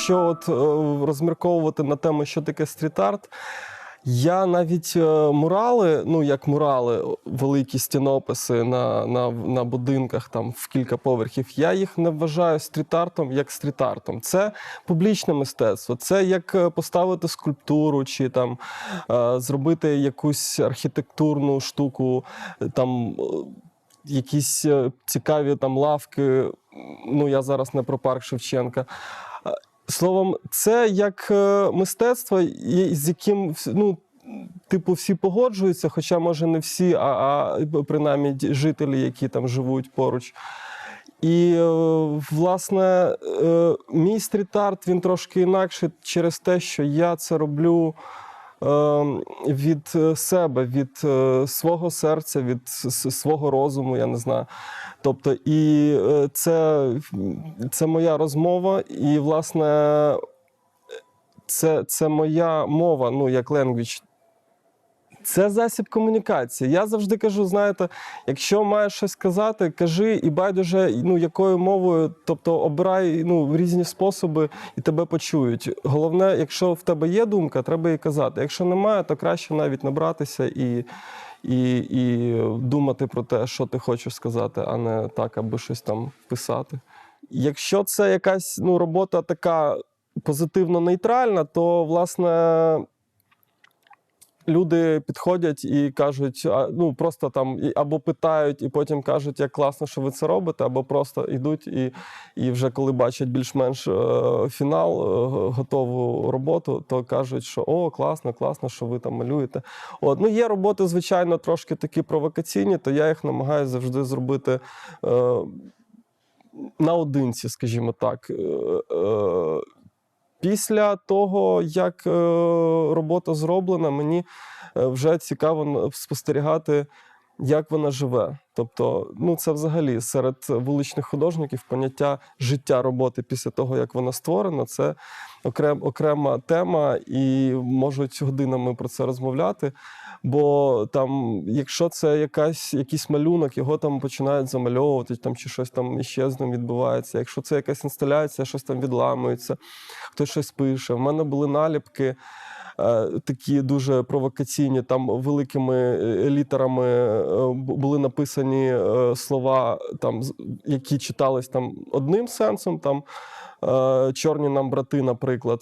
Якщо от е, розмірковувати на тему, що таке стріт-арт, я навіть е, мурали, ну як мурали, великі стінописи на, на, на будинках там в кілька поверхів, я їх не вважаю стріт-артом як стріт-артом. Це публічне мистецтво, це як е, поставити скульптуру чи там зробити якусь архітектурну штуку, там. Якісь цікаві там лавки. Ну я зараз не про парк Шевченка. Словом, це як е, мистецтво, з яким ну, типу всі погоджуються, хоча може не всі, а, а принаймні жителі, які там живуть поруч. І, е, власне, е, мій стріт-арт він трошки інакший через те, що я це роблю від е, себе, від е, свого серця, від свого розуму, я не знаю. Тобто, і е, це, це моя розмова, і, власне, це, це моя мова, ну, як language. Це засіб комунікації. Я завжди кажу: знаєте, якщо маєш щось сказати, кажи і байдуже, ну якою мовою, тобто обирай ну, різні способи і тебе почують. Головне, якщо в тебе є думка, треба її казати. Якщо немає, то краще навіть набратися і, і, і думати про те, що ти хочеш сказати, а не так, аби щось там писати. Якщо це якась ну, робота така позитивно нейтральна, то власне люди підходять і кажуть, а, ну просто там або питають, і потім кажуть, як класно, що ви це робите, або просто йдуть і, і вже коли бачать більш-менш е, фінал, е, готову роботу, то кажуть, що о, класно, класно, що ви там малюєте. От, ну є роботи, звичайно, трошки такі провокаційні, то я їх намагаюся завжди зробити. Е, Наодинці, скажімо так. Після того, як е, робота зроблена, мені е, вже цікаво спостерігати, як вона живе. Тобто, ну це взагалі серед вуличних художників поняття життя роботи після того, як вона створена, це окрем, окрема тема, і можуть годинами про це розмовляти. Бо там, якщо це якась, якийсь малюнок, його там починають замальовувати, там чи щось там іще з ним відбувається. Якщо це якась інсталяція, щось там відламується, хтось щось пише. В мене були наліпки. е, Такі дуже провокаційні, там великими е, літерами е, були написані слова, там, які читались там одним сенсом, там чорні нам брати, наприклад.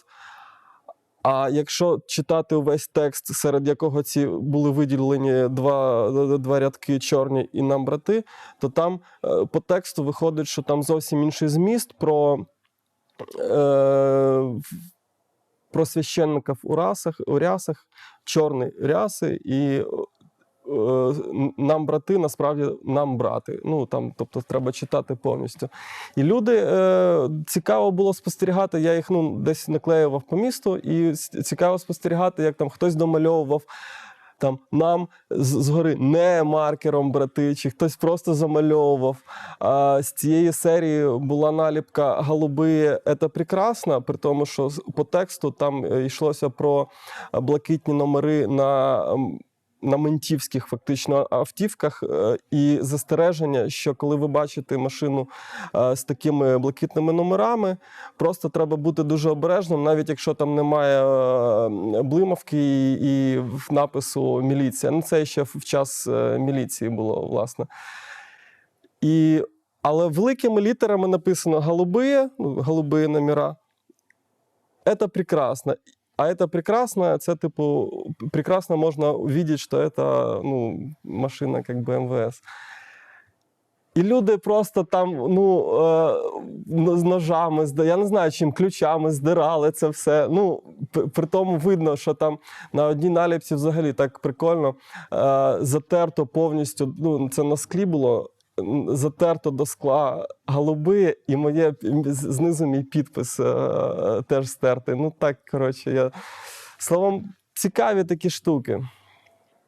А якщо читати увесь текст, серед якого ці були виділені два, два рядки чорні і нам брати, то там е, по тексту виходить, що там зовсім інший зміст про, е, про священників у расах, у рясах, чорні ряси і. Е, Нам брати, насправді нам брати. Ну там, тобто, треба читати повністю. І люди е, цікаво було спостерігати. Я їх ну десь наклеював по місту, і цікаво спостерігати, як там хтось домальовував там нам згори не маркером брати, чи хтось просто замальовував. А з цієї серії була наліпка Голуби це прекрасно, при тому, що по тексту там е, йшлося про блакитні номери на. На ментівських фактично автівках е, і застереження, що коли ви бачите машину е, з такими блакитними номерами, просто треба бути дуже обережним, навіть якщо там немає е, блимавки і, напису міліція. Ну, це ще в час міліції було, власне. І, але великими літерами написано голуби, ну, голуби номера. Это прекрасно. А это прекрасно, це типу прекрасно можна увидеть, що это ну, машина как бы МВС. І люди просто там ну, е, ну, з ножами, зда- я не знаю, чим ключами здирали це все. Ну, п- при тому видно, що там на одній наліпці взагалі так прикольно е, затерто повністю. Ну, це на склі було. Затерто до скла голуби, і моє знизу мій підпис е, теж стертий. Ну так, коротше, я словом, цікаві такі штуки.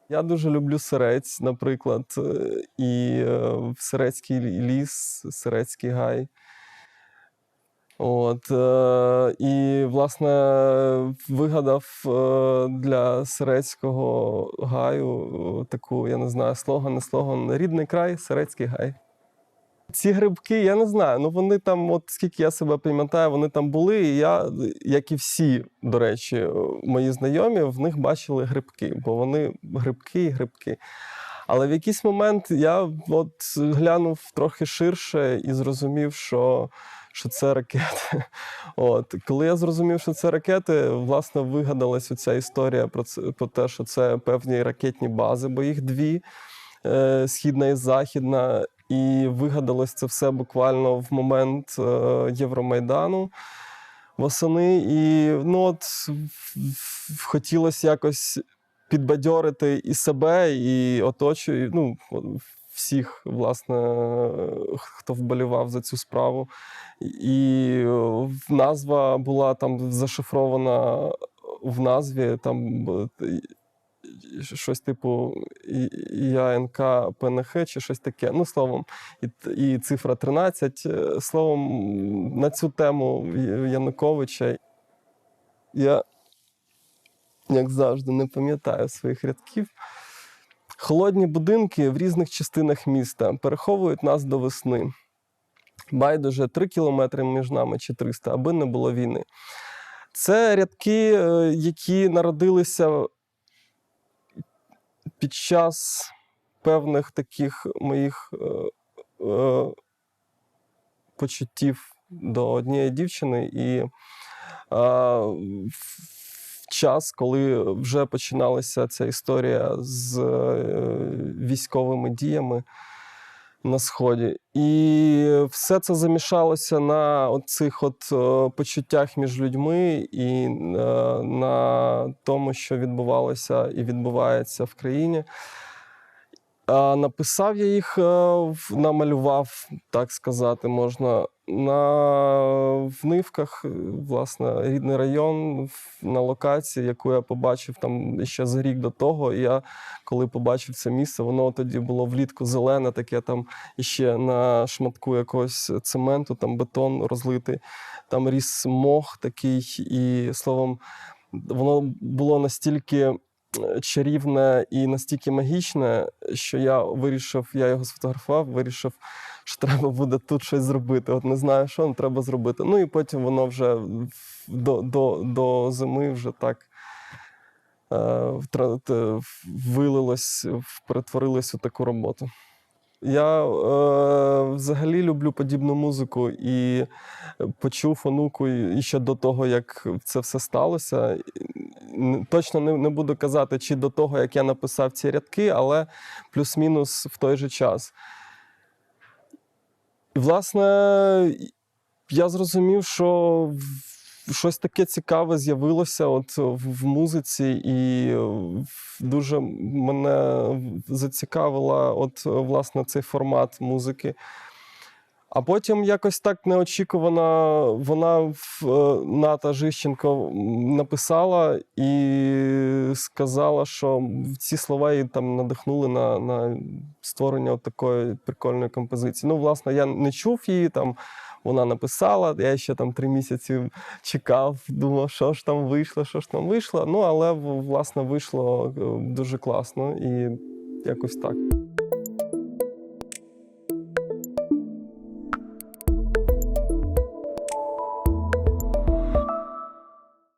Я дуже люблю сирець, наприклад, е, і е, Сирецький ліс, Сирецький гай. От, е, і, власне, вигадав е, для Сирецького гаю таку, я не знаю, слоган, не слоган. Рідний край, Сирецький гай. Ці грибки, я не знаю. Ну вони там, от скільки я себе пам'ятаю, вони там були. І я, як і всі, до речі, мої знайомі, в них бачили грибки, бо вони грибки і грибки. Але в якийсь момент я от глянув трохи ширше і зрозумів, що, що це ракети. От. Коли я зрозумів, що це ракети, власне, вигадалась оця історія про, це, про те, що це певні ракетні бази, бо їх дві е, східна і західна. І вигадалось це все буквально в момент е, Євромайдану восени. І ну, от хотілося якось підбадьорити і себе, і оточую, ну, всіх, власне, хто вболівав за цю справу. І е, назва була там зашифрована в назві. Там щось типу ЯНК ПНХ чи щось таке. Ну, словом, і, і цифра 13. Е, Словом, на цю тему Януковича я, як завжди, не пам'ятаю своїх рядків. Холодні будинки в різних частинах міста переховують нас до весни. Байдуже 3 кілометри між нами чи 300, аби не було війни. Це рядки, е, які народилися під час певних таких моїх е, е, почуттів до однієї дівчини, і е, час, коли вже починалася ця історія з е, військовими діями на сході. І все це замішалося на цих от е, почуттях між людьми і е, на тому, що відбувалося і відбувається в країні. Написав я їх, е, намалював, так сказати, можна. На в Нивках, е, власне, рідний район на локації, яку я побачив там ще за рік до того. Я коли побачив це місце, воно тоді було влітку зелене, таке там іще на шматку якогось цементу, там бетон розлитий, там ріс мох такий, і словом, воно було настільки чарівне і настільки магічне, що я вирішив, я його сфотографував, вирішив, що треба буде тут щось зробити. От не знаю, що але треба зробити. Ну і потім воно вже до, до, до зими вже так. е, Вилилось, перетворилось у таку роботу. Я е, взагалі люблю подібну музику і почув онуку і ще до того, як це все сталося. Точно не, не буду казати, чи до того, як я написав ці рядки, але плюс-мінус в той же час. І, власне, я зрозумів, що щось таке цікаве з'явилося от в, музиці, і е, дуже мене зацікавила от, власне, цей формат музики. А потім якось так неочікувано вона в- е, Ната Жищенко написала і сказала, що ці слова її там надихнули на, на створення такої прикольної композиції. Ну, власне, я не чув її там. Вона написала, я ще там три місяці чекав, думав, що ж там вийшло, що ж там вийшло. Ну, але власне вийшло е, дуже класно і якось так.